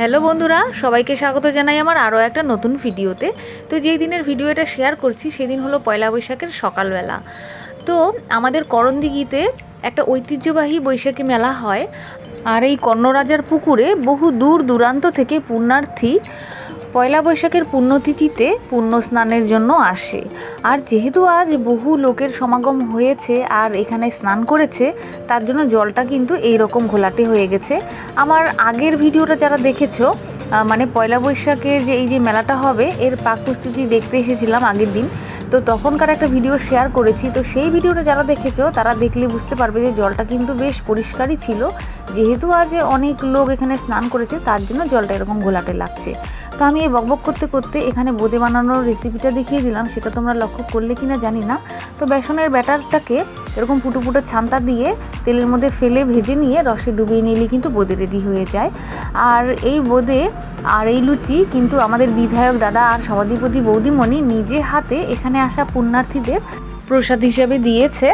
Hello বন্ধুরা, সবাইকে স্বাগত জানাই আমার আরও একটা নতুন ভিডিওতে। তো যেই দিনের ভিডিওটা শেয়ার করছি, সেদিন হলো পয়লা বৈশাখের সকালবেলা। তো আমাদের করণদিঘিতে একটা ঐতিহ্যবাহী বৈশাখী মেলা হয়। আর এই কর্ণরাজার পুকুরে বহু দূর দূরান্ত থেকে পুণ্যার্থী পয়লা বৈশাখের পুণ্যতিথিতে পুণ্য স্নানের জন্য আসে। আর যেহেতু আজ বহু লোকের সমাগম হয়েছে আর এখানে স্নান করেছে, তার জন্য জলটা কিন্তু এই রকম ঘোলাটে হয়ে গেছে। আমার আগের ভিডিওটা যারা দেখেছ মানে পয়লা বৈশাখের যে এই যে মেলাটা হবে, এর পাক প্রস্তুতি দেখতে এসেছিলাম আগের দিন। তো তখনকার একটা ভিডিও শেয়ার করেছি। তো সেই ভিডিওটা যারা দেখেছ, তারা দেখলে বুঝতে পারবে যে জলটা কিন্তু বেশ পরিষ্কারই ছিল। যেহেতু আজ অনেক লোক এখানে স্নান করেছে, তার জন্য জলটা এরকম ঘোলাটে লাগছে। তো আমি এই বকবক করতে করতে এখানে বোঁদে বানানোর রেসিপিটা দেখিয়ে দিলাম, সেটা তোমরা লক্ষ্য করলে কি না জানি না। তো বেসনের ব্যাটারটাকে এরকম ফুটো ফুটো ছান্তা দিয়ে তেলের মধ্যে ফেলে ভেজে নিয়ে রসে ডুবিয়ে নিলে কিন্তু বোঁদে রেডি হয়ে যায়। আর এই বোঁদে আর এই লুচি কিন্তু আমাদের বিধায়ক দাদা আর সভাধিপতি বৌদিমণি নিজে হাতে এখানে আসা পুণ্যার্থীদের প্রসাদ হিসাবে দিয়েছে।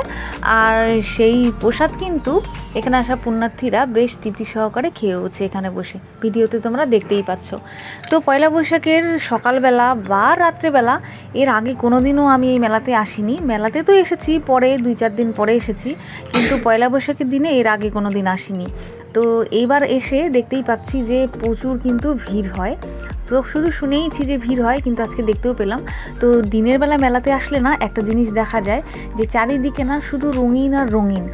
আর সেই প্রসাদ কিন্তু এখানে আসা পুণ্যার্থীরা বেশ তৃপ্তি সহকারে খেয়েওছে এখানে বসে। ভিডিওতে তোমরা দেখতেই পাচ্ছ। তো পয়লা বৈশাখের সকালবেলা বা রাত্রেবেলা এর আগে কোনো দিনও আমি এই মেলাতে আসিনি। মেলাতে তো এসেছি, পরে দুই চার দিন পরে এসেছি। কিন্তু পয়লা বৈশাখের দিনে এর আগে কোনো দিন আসিনি। তো এইবার এসে দেখতেই পাচ্ছি যে প্রচুর কিন্তু ভিড় হয়। তো শুধু শুনেইছি যে ভিড় হয়, কিন্তু আজকে দেখতেও পেলাম। তো দিনের বেলা মেলাতে আসলে না, একটা জিনিস দেখা যায় যে চারিদিকে না শুধু রঙিন আর রঙিন।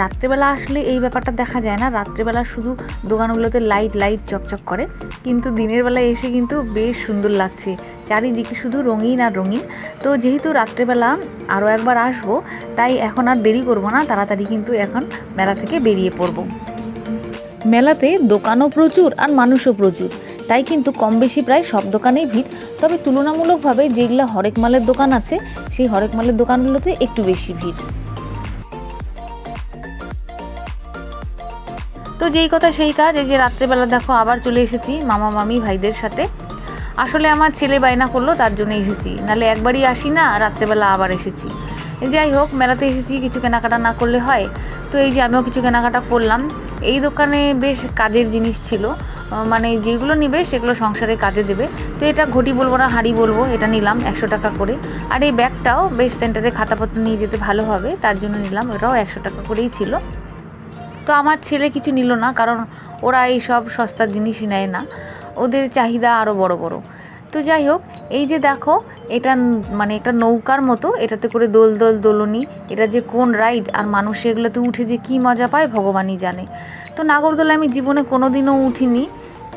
রাত্রেবেলা আসলে এই ব্যাপারটা দেখা যায় না। রাত্রেবেলা শুধু দোকানগুলোতে লাইট লাইট চকচক করে। কিন্তু দিনের বেলা এসে কিন্তু বেশ সুন্দর লাগছে। চারিদিকে শুধু রঙিন আর রঙিন। তো যেহেতু রাত্রেবেলা আরও একবার আসব, তাই এখন আর দেরি করব না। তাড়াতাড়ি কিন্তু এখন মেলা থেকে বেরিয়ে পড়ব। মেলাতে দোকানও প্রচুর আর মানুষও প্রচুর। তাই কিন্তু কম বেশি প্রায় সব দোকানেই ভিড়। তবে তুলনামূলকভাবে যেগুলো হরেক মালের দোকান আছে, সেই হরেক মালের দোকানগুলোতে একটু বেশি ভিড়। তো যেই কথা সেই কাজ, এই যে রাত্রেবেলা দেখো আবার চলে এসেছি মামা মামি ভাইদের সাথে। আসলে আমার ছেলে বায়না করল, তার জন্য এসেছি। নালে একবারই আসি না, রাত্রেবেলা আবার এসেছি। যাই হোক, মেলাতে এসেছি, কিছু কেনাকাটা না করলে হয়। তো এই যে আমিও কিছু কেনাকাটা করলাম। এই দোকানে বেশ কাজের জিনিস ছিল। মানে যেগুলো নিবে সেগুলো সংসারে কাজে দেবে। তো এটা ঘটি বলব না, হাঁড়ি বলব, এটা নিলাম একশো টাকা করে। আর এই ব্যাগটাও বেশ সেন্টারে খাতাপত্র নিয়ে যেতে ভালো হবে, তার জন্য নিলাম, ওটাও একশো টাকা করেই ছিল। তো আমার ছেলে কিছু নিল না, কারণ ওরা এই সব সস্তার জিনিসই নেয় না। ওদের চাহিদা আরও বড় বড়। তো যাই হোক, এই যে দেখো এটা মানে একটা নৌকার মতো, এটাতে করে দোল দোল দোলনি, এটা যে কোন রাইড আর মানুষ এগুলোতে উঠে যে কী মজা পায় ভগবানই জানে। তো নাগরদোলা আমি জীবনে কোনো দিনও উঠিনি,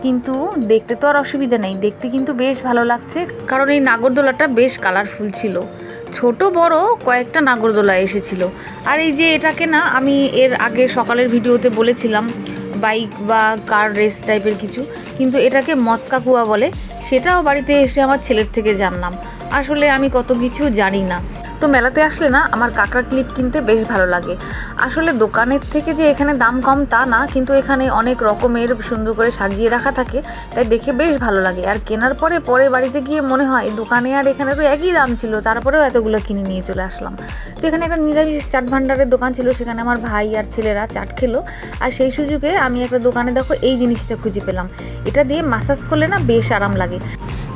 কিন্তু দেখতে তো আর অসুবিধা নেই, দেখতে কিন্তু বেশ ভালো লাগছে, কারণ এই নাগরদোলাটা বেশ কালারফুল ছিল। ছোট, বড় কয়েকটা নাগরদোলা এসেছিল। আর এই যে এটাকে না, আমি এর আগে সকালের ভিডিওতে বলেছিলাম, বাইক বা কার রেস টাইপের কিছু, কিন্তু এটাকে মৎকা কুয়া বলে, সেটাও বাড়িতে এসে আমার ছেলের থেকে জানলাম। আসলে আমি কত কিছু জানি না। তো মেলাতে আসলে না, আমার কাঁকড়া ক্লিপ কিনতে বেশ ভালো লাগে। আসলে দোকানের থেকে যে এখানে দাম কম তা না, কিন্তু এখানে অনেক রকমের সুন্দর করে সাজিয়ে রাখা থাকে, তাই দেখে বেশ ভালো লাগে। আর কেনার পরে পরে বাড়িতে গিয়ে মনে হয়, দোকানে আর এখানে তো একই দাম ছিল, তারপরেও এতগুলো কিনে নিয়ে চলে আসলাম। তো এখানে একটা নিরামিষ চাট ভাণ্ডারের দোকান ছিল, সেখানে আমার ভাই আর ছেলেরা চাট খেলো। আর সেই সুযোগে আমি একটা দোকানে দেখো, এই জিনিসটা খুঁজে পেলাম। এটা দিয়ে মাসাজ করলে না বেশ আরাম লাগে।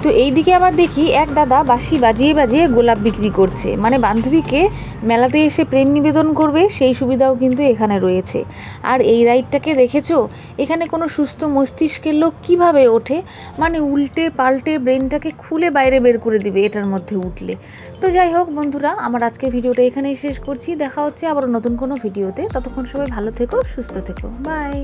তো এই দিকে আবার দেখি এক দাদা বাঁশি বাজিয়ে বাজিয়ে গোলাপ বিক্রি করছে। মানে বান্ধবীকে মেলাতে এসে প্রেম নিবেদন করবে, সেই সুবিধাও কিন্তু এখানে রয়েছে। আর এই রাইডটাকে দেখেছ? এখানে কোনো সুস্থ মস্তিষ্কের লোক কীভাবে ওঠে? মানে উল্টে পাল্টে ব্রেনটাকে খুলে বাইরে বের করে দিবে এটার মধ্যে উঠলে। তো যাই হোক বন্ধুরা, আমার আজকের ভিডিওটা এখানেই শেষ করছি। দেখা হচ্ছে আবার নতুন কোনো ভিডিওতে। ততক্ষণ সবাই ভালো থেকো, সুস্থ থেকো। বাই!